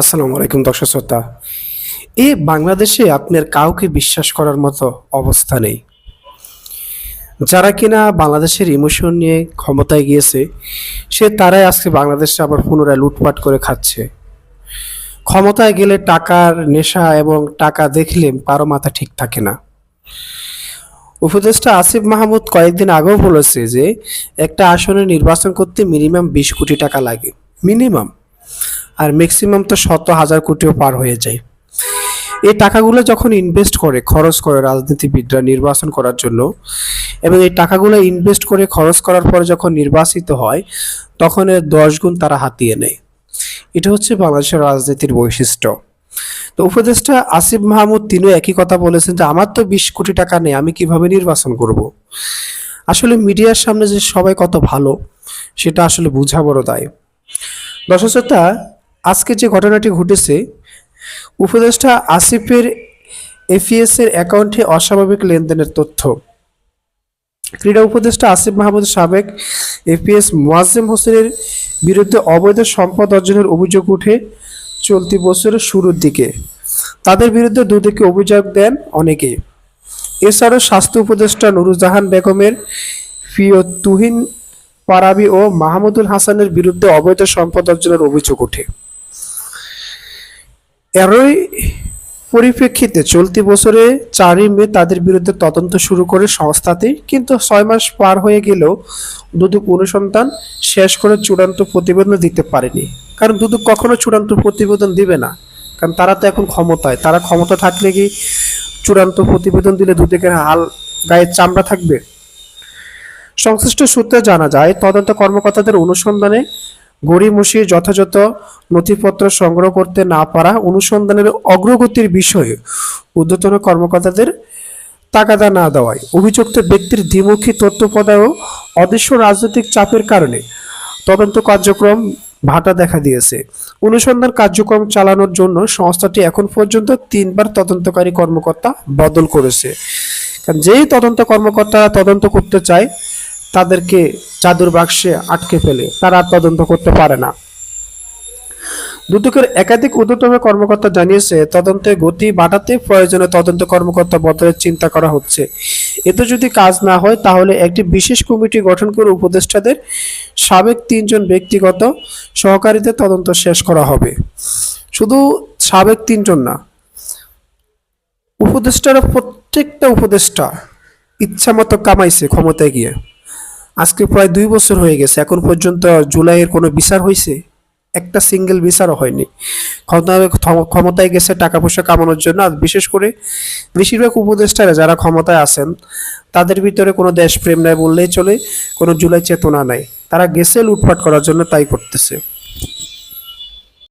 আসসালামু আলাইকুম দর্শক শ্রোতা। এ বাংলাদেশে আপনার কাউকে বিশ্বাস করার মতো অবস্থা নেই। যারা কিনা বাংলাদেশের ইমোশন নিয়ে ক্ষমতায় গিয়েছে, সে তারাই আজকে বাংলাদেশে আবার পুনরায় লুটপাট করে খাচ্ছে। ক্ষমতায় গেলে টাকার নেশা এবং টাকা দেখলে কারও মাথা ঠিক থাকে না। উপদেষ্টা আসিফ মাহমুদ কয়েকদিন আগেও বলেছে যে, একটা আসনে নির্বাচন করতে মিনিমাম বিশ কোটি টাকা লাগে। মিনিমাম। আর ম্যাক্সিমাম তো শত হাজার কোটিও পার হয়ে যায়। এই টাকাগুলো যখন ইনভেস্ট করে খরচ করে রাজনীতিবিদরা নির্বাচন করার জন্য এবং এই টাকাগুলো ইনভেস্ট করে খরচ করার পরে যখন নির্বাচিত হয় তখন এর দশ গুণ তারা হাতিয়ে নেয়। এটা হচ্ছে বাংলাদেশের রাজনীতির বৈশিষ্ট্য। তো উপদেষ্টা আসিফ মাহমুদ তিনিও একই কথা বলেছেন যে আমার তো বিশ কোটি টাকা নেই আমি কীভাবে নির্বাচন করব? আসলে মিডিয়ার সামনে যে সবাই কত ভালো সেটা আসলে বোঝা বড় দায়। দর্শক শ্রোতা, আজকে যে ঘটনাটি ঘটেছে, উপদেষ্টা আসিফের এফিএস এর অ্যাকাউন্টে অস্বাভাবিক লেনদেনের তথ্য। ক্রীড়া উপদেষ্টা আসিফ মাহমুদ সাবেক এপিএস মোয়াজ্জেম হোসেনের বিরুদ্ধে অবৈধ সম্পদ অর্জনের অভিযোগ উঠে চলতি বছরের শুরুর দিকে। তাদের বিরুদ্ধে দুদিকে অভিযোগ দেন অনেকে। এছাড়াও স্বাস্থ্য উপদেষ্টা নুরুজাহান বেগমের প্রিয় তুহিন পারাবি ও মাহমুদুল হাসানের বিরুদ্ধে অবৈধ সম্পদ অর্জনের অভিযোগ ওঠে। এরই পরিপ্রেক্ষিতে চলতি বছরে চারই মে তাদের বিরুদ্ধে তদন্ত শুরু করে সংস্থাটি। কিন্তু ছয় মাস পার হয়ে গেলেও দুদক অনুসন্ধান শেষ করে চূড়ান্ত প্রতিবেদন দিতে পারেনি। কারণ দুদক কখনো চূড়ান্ত প্রতিবেদন দিবে না। কারণ তারা তো এখন ক্ষমতায়। তারা ক্ষমতা থাকলে কি চূড়ান্ত প্রতিবেদন দিলে দুদকের হাল গায়ের চামড়া থাকবে? সংশ্লিষ্ট সূত্রে জানা যায়, তদন্ত কর্মকর্তাদের অনুসন্ধানে গড়িমসির যথাযথ নথিপত্র সংগ্রহ করতে না পারা অনুসন্ধানের অগ্রগতির বিষয়ে ঊর্ধ্বতন কর্মকর্তাদের তাগাদা না দেওয়ায় অভিযুক্ত ব্যক্তির দ্বিমুখী তথ্য প্রদায় অদৃশ্য রাজনৈতিক চাপের কারণে তদন্ত কার্যক্রম ভাটা দেখা দিয়েছে। অনুসন্ধান কার্যক্রম চালানোর জন্য সংস্থাটি এখন পর্যন্ত তিনবার তদন্তকারী কর্মকর্তা বদল করেছে। কারণ যেই তদন্ত কর্মকর্তারা তদন্ত করতে চায় তাদেরকে চাদুর বাক্সে আটকে ফেলে। তারা তদন্ত করতে পারে না। দুদকের একাধিক ঊর্ধ্বতন কর্মকর্তা জানিয়েছে তদন্তের গতি বাড়াতে প্রয়োজনে তদন্ত কর্মকর্তা বদলের চিন্তা করা হচ্ছে। এতে যদি কাজ না হয়, তাহলে একটি বিশেষ কমিটি গঠন করে উপদেষ্টাদের সাবেক তিনজন ব্যক্তিগত সহকারীদের তদন্ত শেষ করা হবে। শুধু সাবেক তিনজন না উপদেষ্টারা প্রত্যেকটা উপদেষ্টা ইচ্ছা মতো কামাইছে ক্ষমতায় গিয়ে। আজকে প্রায় দুই বছর হয়ে গেছে, এখন পর্যন্ত জুলাইয়ের কোনো বিচার হয়েছে? একটা সিঙ্গেল বিচারও হয়নি। ক্ষমতায় ক্ষমতায় গেছে টাকা পয়সা কামানোর জন্য, আর বিশেষ করে বেশিরভাগ উপদেষ্টারা যারা ক্ষমতায় আছেন, তাদের ভিতরে কোনো দেশপ্রেম নাই বললেই চলে, কোনো জুলাই চেতনা নাই। তারা গেছে লুটপাট করার জন্য তাই করতেছে।